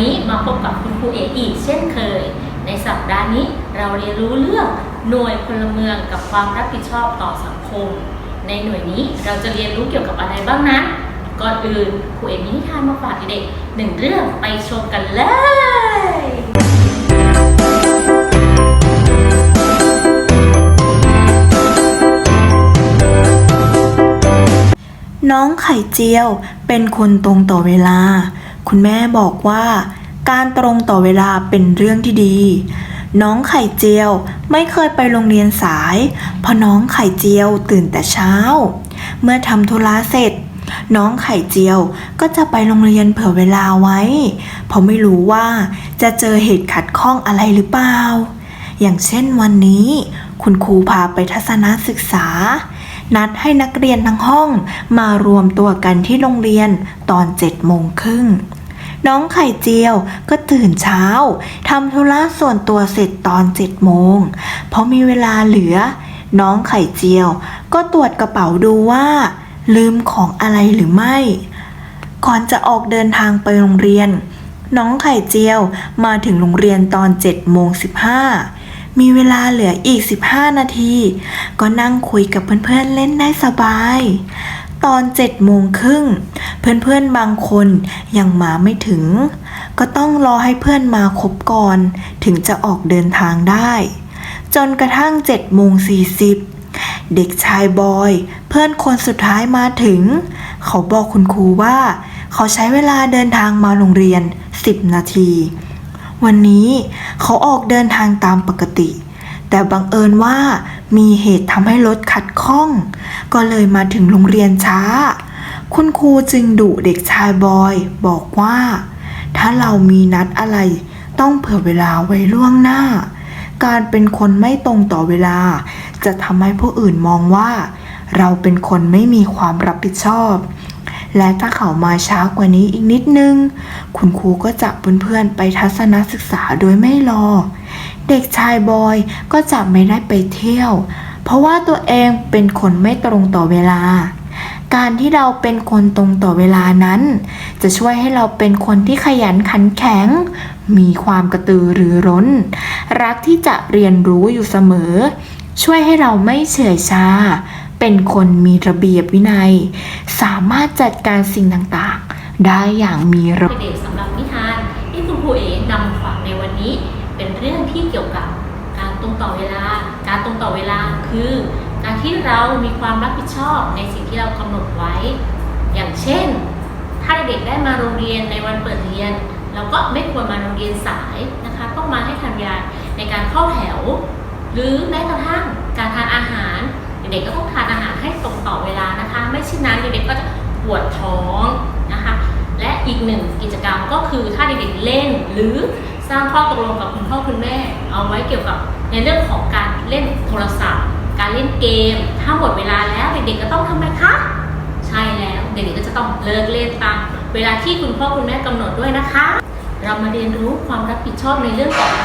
นี้มาพบกับคุณครูเออีกเช่นเคย ในสัปดาห์นี้เราเรียนรู้เรื่องหน่วยพลเมืองกับความรับผิดชอบต่อสังคม ในหน่วยนี้เราจะเรียนรู้เกี่ยวกับอะไรบ้างนั้น ก่อนอื่นครูเอ็มมีนิทานมาฝากเด็กๆหนึ่งเรื่องไปชมกันเลยน้องไข่เจียวเป็นคนตรงต่อเวลา คุณแม่บอกว่า การตรงต่อเวลาเป็นเรื่องที่ดี น้องไข่เจียวไม่เคยไปโรงเรียนสาย เพราะน้องไข่เจียวตื่นแต่เช้า เมื่อทำธุระเสร็จ น้องไข่เจียวก็จะไปโรงเรียนเผื่อเวลาไว้ เพราะไม่รู้ว่าจะเจอเหตุขัดข้องอะไรหรือเปล่า อย่างเช่นวันนี้ คุณครูพาไปทัศนศึกษานัดให้นักเรียนทั้งห้องมารวมตัวกันที่โรงเรียนตอนเจ็ดโมงครึ่ง น้องไข่เจียวก็ตื่นเช้าทำธุระส่วนตัวเสร็จตอนเจ็ดโมงเพราะมีเวลาเหลือ น้องไข่เจียว ก็ตรวจกระเป๋าดูว่า ลืมของอะไรหรือไม่ ก่อนจะออกเดินทางไปโรงเรียน น้องไข่เจียวมาถึงโรงเรียนตอน7โมง15มีเวลาเหลืออีก 15 นาที ก็นั่งคุยกับเพื่อนๆเล่นได้สบาย ตอน7โมงครึ่งเพื่อนๆบางคนยังมาไม่ถึง ก็ต้องรอให้เพื่อนมาครบก่อน ถึงจะออกเดินทางได้ จนกระทั่ง7โมง40เด็กชายบอย เพื่อนคนสุดท้ายมาถึง เขาบอกคุณครูว่า เขาใช้เวลาเดินทางมาโรงเรียน 10 นาที วันนี้เขาออกเดินทางตามปกติ แต่บังเอิญว่ามีเหตุทำให้รถขัดข้อง ก็เลยมาถึงโรงเรียนช้า คุณครูจึงดุเด็กชายบอย บอกว่า ถ้าเรามีนัดอะไร ต้องเผื่อเวลาไว้ล่วงหน้า การเป็นคนไม่ตรงต่อเวลา จะทำให้ผู้อื่นมองว่า เราเป็นคนไม่มีความรับผิดชอบ และถ้าเขามาช้ากว่านี้อีกนิดนึง คุณครูก็จะเพื่อนๆไปทัศนศึกษาโดยไม่รอ เด็กชายบอยก็จะไม่ได้ไปเที่ยว เพราะว่าตัวเองเป็นคนไม่ตรงต่อเวลา การที่เราเป็นคนตรงต่อเวลานั้น จะช่วยให้เราเป็นคนที่ขยันขันแข็ง มีความกระตือรือร้น รักที่จะเรียนรู้อยู่เสมอ ช่วยให้เราไม่เฉื่อยชา เป็นคนมีระเบียบวินัย สามารถจัดการสิ่งต่างๆ ได้อย่างมีระเบียบเด็กๆสำหรับนิทานที่คุณครูเอ๋นำฝากในวันนี้ เป็นเรื่องที่เกี่ยวกับการตรงต่อเวลา การตรงต่อเวลาคือ การที่เรามีความรับผิดชอบในสิ่งที่เรากำหนดไว้ อย่างเช่น ถ้าเด็กได้มาโรงเรียนในวันเปิดเรียนเราก็ไม่ควรมาโรงเรียนสายนะคะต้องมาให้ทันเวลาในการเข้าแถว หรือแม้กระทั่งการทานอาหาร เด็กๆก็ต้องทานอาหารให้ตรงต่อเวลานะคะ ไม่เช่นนั้นเด็กๆก็จะปวดท้องนะคะ และอีกหนึ่งกิจกรรมก็คือถ้าเด็กๆเล่นหรือสร้างข้อตกลงกับคุณพ่อคุณแม่ เอาไว้เกี่ยวกับในเรื่องของการเล่นโทรศัพท์ การเล่นเกม ถ้าหมดเวลาแล้วเด็กๆก็ต้องทำไมคะใช่แล้วเด็กๆก็จะต้องเลิกเล่นตามเวลาที่คุณพ่อคุณแม่กำหนดด้วยนะคะ เรามาเรียนรู้ความรับผิดชอบในเรื่องต่อไป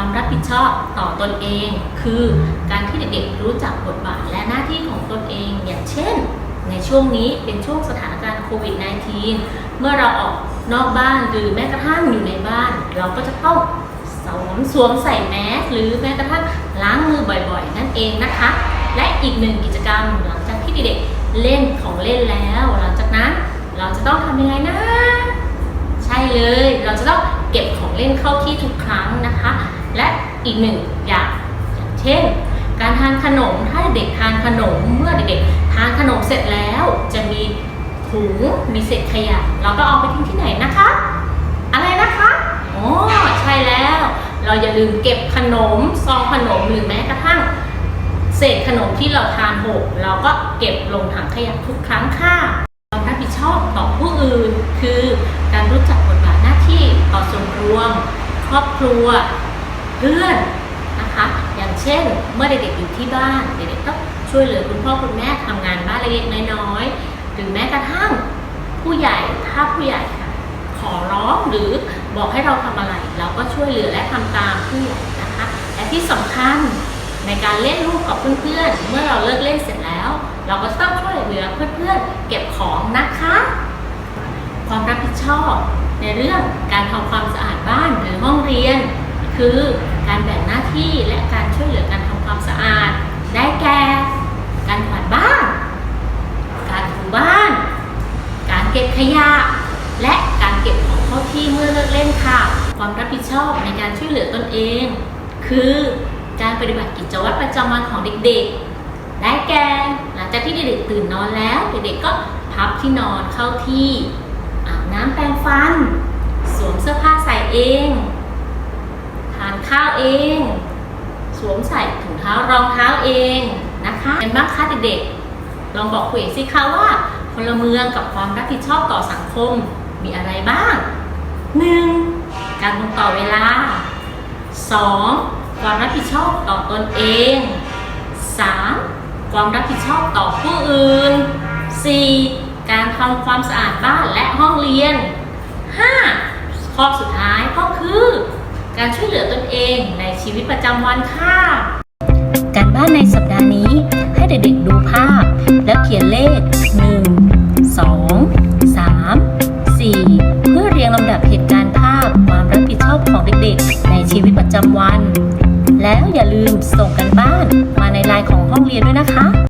ความรับผิดชอบต่อตนเอง คือการที่เด็กๆรู้จักบทบาทและหน้าที่ของตนเอง อย่างเช่น ในช่วงนี้เป็นช่วงสถานการณ์โควิด -19 เมื่อเราออกนอกบ้านหรือแม้กระทั่งอยู่ในบ้าน เราก็จะต้องสวมสวมใส่แมสหรือแม้กระทั่งล้างมือบ่อยๆ นั่นเองนะคะ และอีกหนึ่งกิจกรรมหลังจากที่เด็กๆเล่นของเล่นแล้ว หลังจากนั้นเราจะต้องทำยังไงนะ ใช่เลย เราจะต้องเก็บของเล่นเข้าที่ทุกครั้งนะคะ และอีกหนึ่งอย่างเช่น การทานขนมถ้าเด็กทานขนมเมื่อเด็กๆทานขนมเสร็จแล้วจะมีถุงมีเศษขยะเราก็เอาไปทิ้งที่ไหนนะคะ อะไรนะคะอ๋อใช่แล้ว เราอย่าลืมเก็บขนมซองขนมหรือแม้กระทั่ง เศษขนมที่เราทานหกเราก็เก็บลงถังขยะทุกครั้งค่ะความรับผิดชอบต่อผู้อื่น คือการรู้จักบทบาทหน้าที่ต่อส่วนรวม ครอบครัว เพื่อนนะคะ อย่างเช่นเมื่อเด็กๆอยู่ที่บ้านเด็กๆต้องช่วยเหลือคุณพ่อคุณแม่ทำงานบ้านเล็กๆน้อยๆหรือแม้กระทั่งผู้ใหญ่ถ้าผู้ใหญ่ค่ะขอร้องหรือบอกให้เราทำอะไร เราก็ช่วยเหลือและทำตามผู้ใหญ่นะคะและที่สำคัญในการเล่นลูกกับเพื่อนๆ เมื่อเราเลิกเล่นเสร็จแล้ว เราก็ต้องช่วยเหลือเพื่อนๆ เก็บของนะคะ ความรับผิดชอบในเรื่องการทำความสะอาดบ้านหรือห้องเรียน คือการแบ่งหน้าที่และการช่วยเหลือการทำความสะอาด ได้แก่การกวาดบ้าน การถูบ้าน การเก็บขยะ และการเก็บของเข้าที่เมื่อเลิกเล่นค่ะ ความรับผิดชอบในการช่วยเหลือตนเอง คือการปฏิบัติกิจวัตรประจำวันของเด็กๆ ได้แก่หลังจากที่เด็กๆตื่นนอนแล้ว เด็กๆก็พับที่นอนเข้าที่อาบน้ำแปรงฟัน สวมเสื้อผ้าใส่เอง ทานข้าวเอง สวมใส่ถุงเท้ารองเท้าเองนะคะเป็นบ้างคะเด็กๆลองบอกคุยสิคะว่าพลเมืองกับความรับผิดชอบต่อสังคมมีอะไรบ้าง 1. การตรงต่อเวลา 2. ความรับผิดชอบต่อตนเอง 3. ความรับผิดชอบต่อผู้อื่น 4. การทำความสะอาดบ้านและห้องเรียน 5. ข้อสุดท้าย การช่วยเหลือตนเองในชีวิตประจำวันค่ะ การบ้านในสัปดาห์นี้ให้เด็กๆดูภาพ แล้วเขียนเลข 1 2 3 4 เพื่อเรียงลำดับเหตุการณ์ภาพความรับผิดชอบของเด็กๆ ในชีวิตประจำวัน แล้วอย่าลืมส่งกันบ้านมาในไลน์ของห้องเรียนด้วยนะคะ